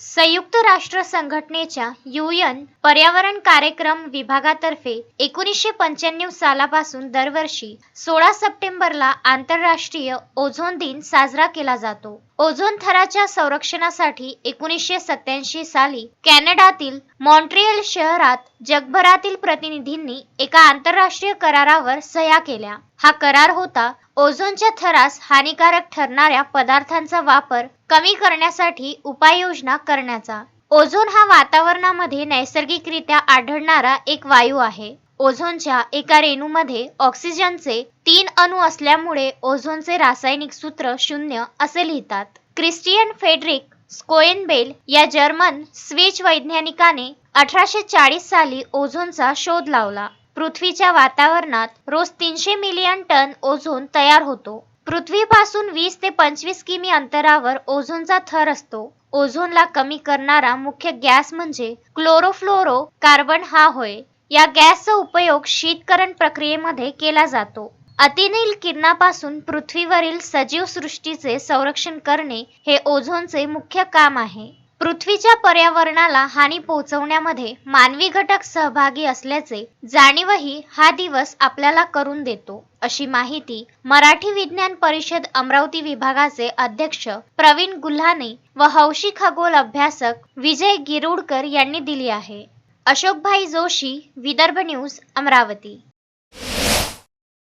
संयुक्त राष्ट्र संघटनेच्या युएन पर्यावरण कार्यक्रम विभागातर्फे एकोणीसशे पंच्याण्णव सालापासून दरवर्षी सोळा सप्टेंबरला आंतरराष्ट्रीय ओझोन दिन साजरा केला जातो. ओझोन थराच्या संरक्षणासाठी एकोणीसशे सत्याऐंशी साली कॅनडातील मॉन्ट्रियल शहरात जगभरातील प्रतिनिधींनी एका आंतरराष्ट्रीय करारावर सह्या केल्या. हा करार होता ओझोनच्या थरास हानिकारक ठरणाऱ्या पदार्थांचा वापर कमी करण्यासाठी उपाययोजना करण्याचा. ओझोन हा वातावरणामध्ये नैसर्गिकरित्या आढळणारा एक वायू आहे. ओझोनच्या एका रेणूमध्ये ऑक्सिजनचे तीन अणू असल्यामुळे ओझोनचे रासायनिक सूत्र शून्य असे लिहितात. क्रिस्टियन फेडरिक स्कोएनबेल या जर्मन स्विच वैज्ञानिकाने अठराशे चाळीस साली ओझोनचा शोध लावला. पृथ्वीच्या वातावरणात रोज तीनशे मिलियन टन ओझोन तयार होतो. पृथ्वीपासून वीस ते पंचवीस किमी अंतरावर ओझोनचा थर असतो. ओझोनला कमी करणारा मुख्य गॅस म्हणजे क्लोरोफ्लोरो कार्बन हा होय. या गॅसचा उपयोग शीतकरण प्रक्रियेमध्ये केला जातो. अतिनील किरणापासून पृथ्वीवरील सजीव सृष्टीचे संरक्षण करणे हे ओझोनचे मुख्य काम आहे. पृथ्वीच्या पर्यावरणाला हानी पोहोचवण्यामध्ये मानवी घटक सहभागी असल्याचे जाणीवही हा दिवस आपल्याला करून देतो अशी माहिती मराठी विज्ञान परिषद अमरावती विभागाचे अध्यक्ष प्रवीण गुल्हाने व हौशी खगोल अभ्यासक विजय गिरुडकर यांनी दिली आहे. अशोकभाई जोशी विदर्भ न्यूज अमरावती.